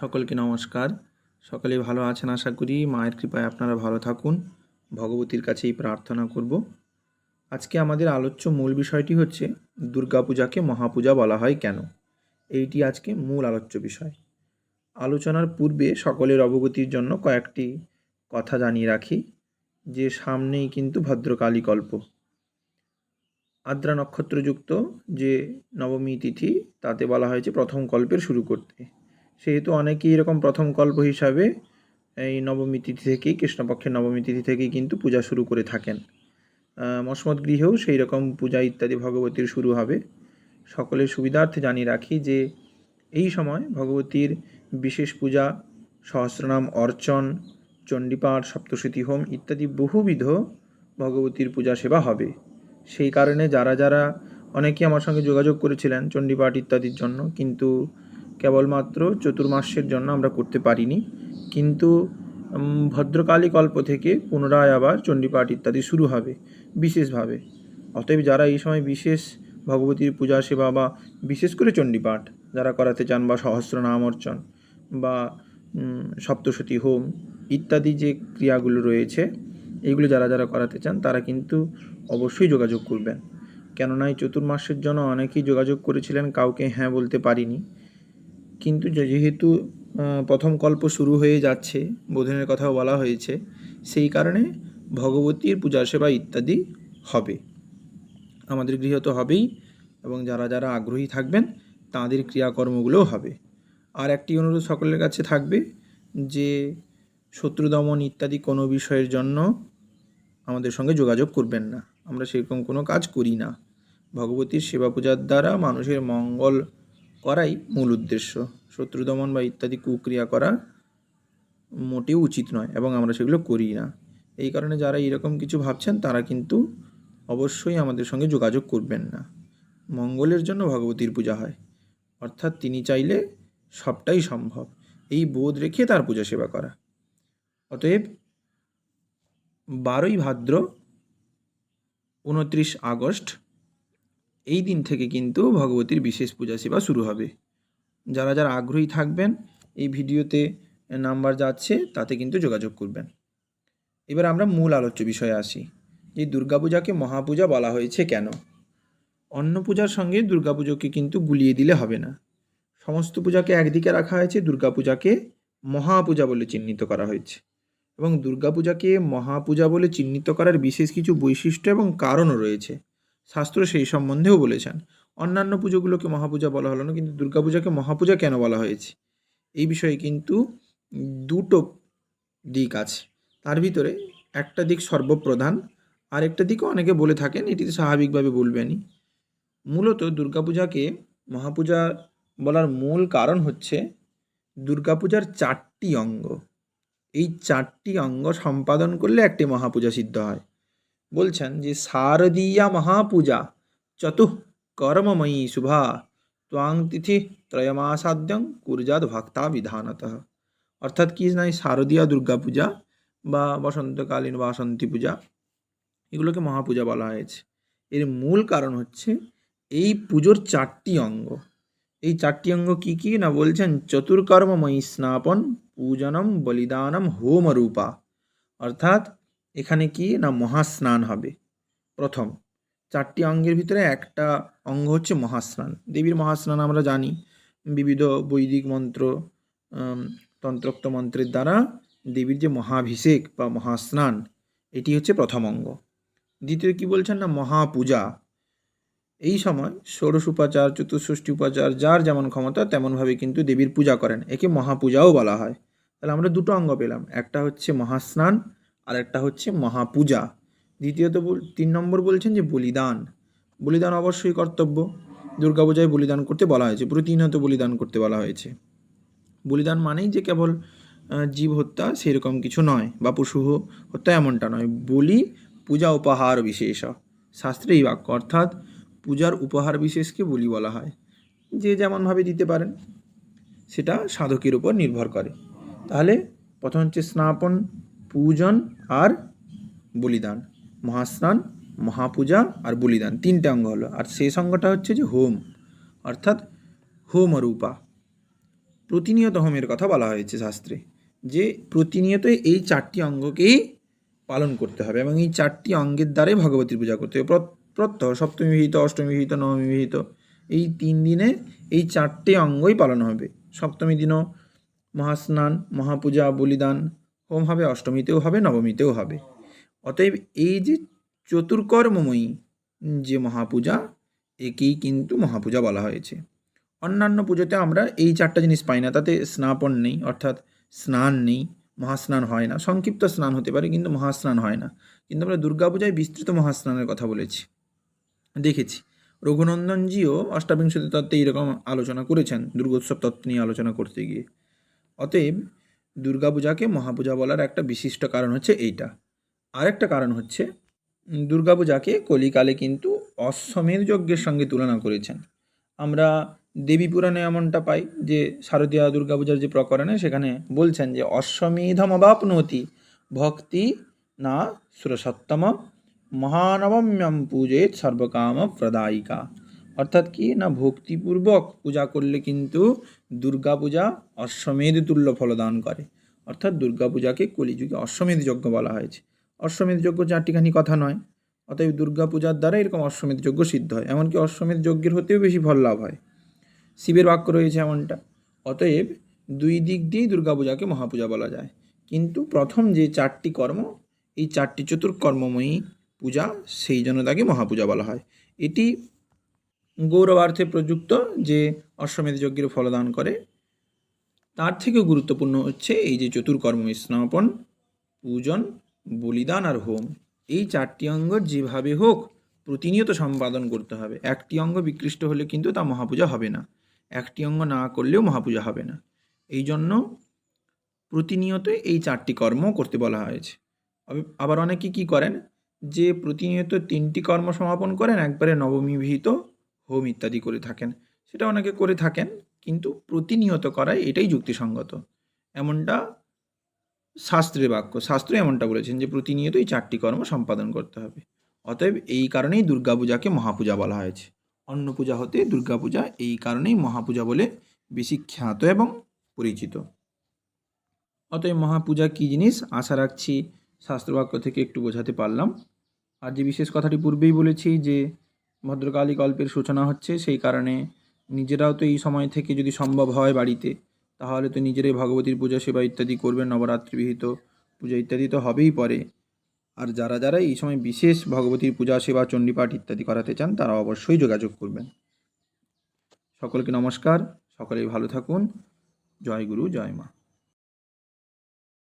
সকলকে নমস্কার। সকলে ভালো আছেন আশা করি। মায়ের কৃপায় আপনারা ভালো থাকুন। ভগবতীর কাছেই প্রার্থনা করব। আজকে আমাদের আলোচ্য মূল বিষয়টি হচ্ছে, দুর্গাপূজাকে মহাপূজা বলা হয় কেন? এইটি আজকে মূল আলোচ্য বিষয়। আলোচনার পূর্বে সকলের অবগতির জন্য কয়েকটি কথা জানিয়ে রাখি, যে সামনেই কিন্তু ভদ্রকালী কল্প। আদ্রা নক্ষত্রযুক্ত যে নবমী তিথি, তাতে বলা হয়েছে প্রথম কল্পের শুরু করতে। সেহেতু অনেকেই এরকম প্রথম কল্প হিসাবে এই নবমী তিথি থেকেই, কৃষ্ণপক্ষের নবমী তিথি থেকেই কিন্তু পূজা শুরু করে থাকেন। মসমত গৃহেও সেই রকম পূজা ইত্যাদি ভগবতীর শুরু হবে। সকলের সুবিধার্থে জানিয়ে রাখি যে, এই সময় ভগবতীর বিশেষ পূজা, সহস্রনাম অর্চন, চণ্ডীপাঠ, সপ্তশতী হোম ইত্যাদি বহুবিধ ভগবতীর পূজা সেবা হবে। সেই কারণে যারা যারা অনেকেই আমার সঙ্গে যোগাযোগ করেছিলেন চণ্ডীপাঠ ইত্যাদির জন্য, কিন্তু কেবলমাত্র চতুর্মাসের জন্য আমরা করতে পারিনি। কিন্তু ভদ্রকালী কল্প থেকে পুনরায় আবার চণ্ডীপাঠ ইত্যাদি শুরু হবে, বিশেষভাবে। অতএব যারা এই সময় বিশেষ ভগবতীর পূজা, সেবা বা বিশেষ করে চণ্ডীপাঠ যারা করাতে চান বা সহস্র নাম অর্চন বা সপ্তশতী হোম ইত্যাদি যে ক্রিয়াগুলো রয়েছে, এগুলো যারা যারা করাতে চান, তারা কিন্তু অবশ্যই যোগাযোগ করবেন। কেননা এই চতুর্মাসের জন্য অনেকেই যোগাযোগ করেছিলেন, কাউকে হ্যাঁ বলতে পারিনি। কিন্তু যেহেতু প্রথম কল্প শুরু হয়ে যাচ্ছে, বোধনের কথাও বলা হয়েছে, সেই কারণে ভগবতীর পূজা সেবা ইত্যাদি হবে। আমাদের গৃহ তো হবেই, এবং যারা যারা আগ্রহী থাকবেন, তাদের ক্রিয়াকর্মগুলোও হবে। আর একটি অনুরোধ সকলের কাছে থাকবে যে, শত্রু দমন ইত্যাদি কোনো বিষয়ের জন্য আমাদের সঙ্গে যোগাযোগ করবেন না। আমরা সেরকম কোনো কাজ করি না। ভগবতীর সেবা পূজার দ্বারা মানুষের মঙ্গল করাই মূল উদ্দেশ্য। শত্রু দমন বা ইত্যাদি কুক্রিয়া করা মোটেও উচিত নয় এবং আমরা সেগুলো করি না। এই কারণে যারা এরকম কিছু ভাবছেন, তারা কিন্তু অবশ্যই আমাদের সঙ্গে যোগাযোগ করবেন না। মঙ্গলের জন্য ভগবতীর পূজা হয়। অর্থাৎ তিনি চাইলে সবটাই সম্ভব। এই বোধ রেখে তার পূজা সেবা করা। অতএব বারোই ভাদ্র, উনত্রিশ আগস্ট এই দিন থেকে কিন্তু ভগবতীর বিশেষ পূজা সেবা শুরু হবে। যারা যারা আগ্রহী থাকবেন, এই ভিডিওতে নাম্বার যাচ্ছে, তাতে কিন্তু যোগাযোগ করবেন। এবার আমরা মূল আলোচ্য বিষয়ে আসি, যে দুর্গাপূজাকে মহাপূজা বলা হয়েছে কেন? অন্য পূজার সঙ্গে দুর্গাপুজোকে কিন্তু গুলিয়ে দিলে হবে না। সমস্ত পূজাকে একদিকে রাখা হয়েছে, দুর্গাপূজাকে মহাপূজা বলে চিহ্নিত করা হয়েছে। এবং দুর্গাপূজাকে মহাপূজা বলে চিহ্নিত করার বিশেষ কিছু বৈশিষ্ট্য এবং কারণও রয়েছে। শাস্ত্র সেই সম্বন্ধেও বলেছেন। অন্যান্য পুজোগুলোকে মহাপূজা বলা হলো না, কিন্তু দুর্গাপূজাকে মহাপূজা কেন বলা হয়েছে? এই বিষয়ে কিন্তু দুটো দিক আছে। তার ভিতরে একটা দিক সর্বপ্রধান আর একটা দিকও অনেকে বলে থাকেন, এটি স্বাভাবিকভাবে বলবেনই। মূলত দুর্গাপূজাকে মহাপূজা বলার মূল কারণ হচ্ছে দুর্গাপূজার চারটি অঙ্গ। এই চারটি অঙ্গ সম্পাদন করলে একটি মহাপূজা সিদ্ধ হয়। বলছেন যে, শারদীয়া মহাপূজা, চতুঃ কর্মময়ী শুভা, ত্বাং তিথি ত্রয়মাসাদ্যং কুর্জাত ভক্তা বিধানত। অর্থাৎ কি না শারদীয়া দুর্গাপূজা বা বসন্তকালীন বাসন্তী পূজা, এগুলোকে মহাপূজা বলা হয়েছে। এর মূল কারণ হচ্ছে এই পুজোর চারটি অঙ্গ। এই চারটি অঙ্গ কি কি না, বলছেন চতুর্কর্মময়ী স্নাপন, পূজনম, বলিদানম, হোমরূপা। অর্থাৎ এখানে কি? না, মহাস্নান হবে। প্রথম, চারটি অঙ্গের ভিতরে একটা অঙ্গ হচ্ছে মহাস্নান। দেবীর মহাস্নান আমরা জানি। বিবিধ বৈদিক মন্ত্র তন্ত্রোক্ত মন্ত্রের দ্বারা দেবীর যে মহাভিষেক বা মহাস্নান, এটি হচ্ছে প্রথম অঙ্গ। দ্বিতীয় কি বলছেন না? মহাপূজা। এই সময় ষোড়শ উপাচার, চতুষ্ষষ্ঠী উপাচার, যার যেমন ক্ষমতা, তেমনভাবে কিন্তু দেবীর পূজা করেন। একে মহাপূজাও বলা হয়। তাহলে আমরা দুটো অঙ্গ পেলাম। একটা হচ্ছে মহাস্নান আর একটা হচ্ছে মহাপূজা। দ্বিতীয়ত তিন নম্বর বলছেন যে বলিদান। বলিদান অবশ্যই কর্তব্য। দুর্গাপূজায় বলিদান করতে বলা হয়েছে প্রতিনিয়ত বলিদান করতে বলা হয়েছে। বলিদান মানেই যে কেবল জীব হত্যা সেরকম কিছু নয় বা পশু হত্যা এমনটা নয়, বলি পূজা উপহার বিশেষ। শাস্ত্রে এই বাক্য অর্থাৎ পূজার উপহার বিশেষকে বলি বলা হয়। যে যেমনভাবে দিতে পারেন, সেটা সাধকের উপর নির্ভর করে। তাহলে প্রথম হচ্ছে স্নাপন, পূজন আর বলিদান। মহাস্নান, মহাপূজা আর বলিদান। তিনটে অঙ্গ হলো। আর শেষ অঙ্গটা হচ্ছে যে হোম, অর্থাৎ হোমরূপা। প্রতিনিয়ত হোমের কথা বলা হয়েছে শাস্ত্রে যে প্রতিনিয়ত এই চারটি অঙ্গকেই পালন করতে হবে এবং এই চারটি অঙ্গের দ্বারাই ভগবতীর পূজা করতে হবে। প্র- প্রত্যহ, সপ্তমী বিহিত, অষ্টমী বিহিত, নবমী বিহিত, এই তিন দিনে এই চারটে অঙ্গই পালন হবে। সপ্তমী দিনও মহাস্নান, মহাপূজা, বলিদান হোম হবে, অষ্টমীতেও হবে, নবমীতেও হবে। অতএব এই যে চতুর্কর্মময়ী যে মহাপূজা, একেই কিন্তু মহাপূজা বলা হয়েছে। অন্যান্য পুজোতে আমরা এই চারটা জিনিস পাই না, তাতে স্নাপন নেই, অর্থাৎ স্নান নেই, মহাস্নান হয় না। সংক্ষিপ্ত স্নান হতে পারে, কিন্তু মহাস্নান হয় না। কিন্তু আমরা দুর্গাপূজায় বিস্তৃত মহাস্নানের কথা বলেছি। দেখেছি, রঘুনন্দনজিও অষ্টাবিংশতি তত্ত্বে এইরকম আলোচনা করেছেন, দুর্গোৎসব তত্ত্ব নিয়ে আলোচনা করতে গিয়ে। অতএব দুর্গাপূজাকে মহাপূজা বলার একটা বিশিষ্ট কারণ হচ্ছে এইটা। আরেকটা কারণ হচ্ছে দুর্গাপূজাকে কলিকালে কিন্তু অশ্বমেধ যজ্ঞের সঙ্গে তুলনা করেছেন। আমরা দেবী পুরাণে এমনটা পাই যে শারদীয়া দুর্গাপূজার যে প্রকরণে সেখানে বলছেন যে, অশ্বমেধম অবাপনতি, ভক্তি না সুরসত্তম মহানবম্যম পূজেত সর্বকাম প্রদায়িকা। অর্থাৎ কি? না, ভক্তিপূর্বক পূজা করলে কিন্তু দুর্গাপূজা অশ্বমেধ তুল্য ফলদান করে। অর্থাৎ দুর্গাপূজাকে কলিযুগে অশ্বমেধ যজ্ঞ বলা হয়েছে। অশ্বমেধ যজ্ঞ চারটিখানি কথা নয়, অতএব দুর্গাপূজার দ্বারা এরকম অশ্বমেধ যজ্ঞ সিদ্ধ হয়, এমনকি অশ্বমেধ যজ্ঞের হতেও বেশি ফল লাভ হয়। শিবের বাক্য রয়েছে এমনটা। অতএব দুই দিক দিয়েই দুর্গাপূজাকে মহাপূজা বলা যায়। কিন্তু প্রথম যে চারটি কর্ম, এই চারটি চতুর্কর্মময়ী পূজা, সেই জন্য তাকে মহাপূজা বলা হয়। এটি গৌরবার্থে প্রযুক্ত যে অশ্বমেধ যজ্ঞের ফলদান করে, তার থেকেও গুরুত্বপূর্ণ হচ্ছে এই যে চতুর্কর্ম স্নাপন, পূজন, বলিদান আর হোম। এই চারটি অঙ্গ যেভাবে হোক প্রতিনিয়ত সম্পাদন করতে হবে। একটি অঙ্গ বিকৃষ্ট হলে কিন্তু তা মহাপূজা হবে না। একটি অঙ্গ না করলেও মহাপূজা হবে না। এই জন্য প্রতিনিয়ত এই চারটি কর্ম করতে বলা হয়েছে। আবার অনেকে কি করেন? যে প্রতিনিয়ত তিনটি কর্ম সমাপন করেন, একবারে নবমী বিহিত হোম ইত্যাদি করে থাকেন। সেটা অনেকে করে থাকেন, কিন্তু প্রতিনিয়ত করায় এটাই যুক্তিসঙ্গত। এমনটা শাস্ত্রের বাক্য, শাস্ত্র এমনটা বলেছেন যে প্রতিনিয়ত এই চারটি কর্ম সম্পাদন করতে হবে। অতএব এই কারণেই দুর্গাপূজাকে মহাপূজা বলা হয়েছে। অন্য পূজা হতে দুর্গাপূজা এই কারণেই মহাপূজা বলে বেশি খ্যাত এবং পরিচিত। অতএব মহাপূজা কী জিনিস? আশা রাখছি শাস্ত্রবাক্য থেকে একটু বোঝাতে পারলাম। আর যে বিশেষ কথাটি পূর্বেই বলেছি যে ভদ্রকালী গল্পের সূচনা হচ্ছে সেই কারণে নিজেরাও তো এই সময় থেকে যদি সম্ভব হয় বাড়িতে, তাহলে তো নিজেরাই ভগবতীর পূজা, সেবা ইত্যাদি করবেন, নবরাত্রি বিহিত পূজা ইত্যাদি তো হবেই পরে। আর যারা যারা এই সময় বিশেষ ভগবতীর পূজা, সেবা, চণ্ডীপাঠ ইত্যাদি করাতে চান, তারা অবশ্যই যোগাযোগ করবেন। সকলকে নমস্কার, সকলেই ভালো থাকুন। জয় গুরু, জয় মা।